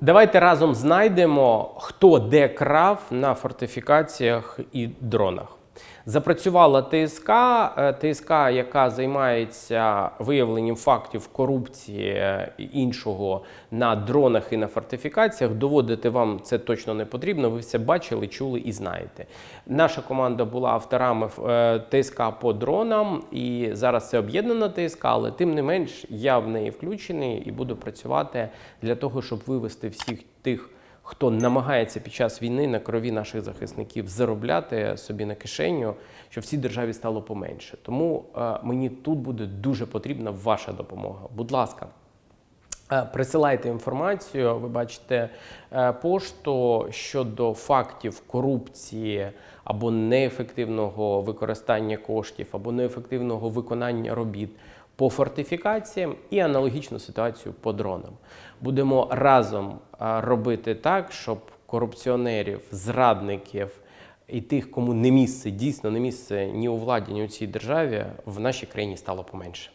Давайте разом знайдемо, хто де крав на фортифікаціях і дронах. Запрацювала ТСК, е, ТСК, яка займається виявленням фактів корупції е, іншого на дронах і на фортифікаціях. Доводити вам це точно не потрібно. Ви все бачили, чули і знаєте. Наша команда була авторами е, ТСК по дронам, і зараз це об'єднана ТСК, але тим не менш я в неї включений і буду працювати для того, щоб вивести всіх тих хто намагається під час війни на крові наших захисників заробляти собі на кишеню, щоб всій державі стало поменше. Тому е, мені тут буде дуже потрібна ваша допомога. Будь ласка. Е, Присилайте інформацію, ви бачите е, пошту щодо фактів корупції або неефективного використання коштів, або неефективного виконання робіт по фортифікаціям і аналогічну ситуацію по дронам. Будемо разом е, робити так, щоб корупціонерів, зрадників і тих, кому не місце, дійсно не місце ні у владі, ні у цій державі в нашій країні стало поменше.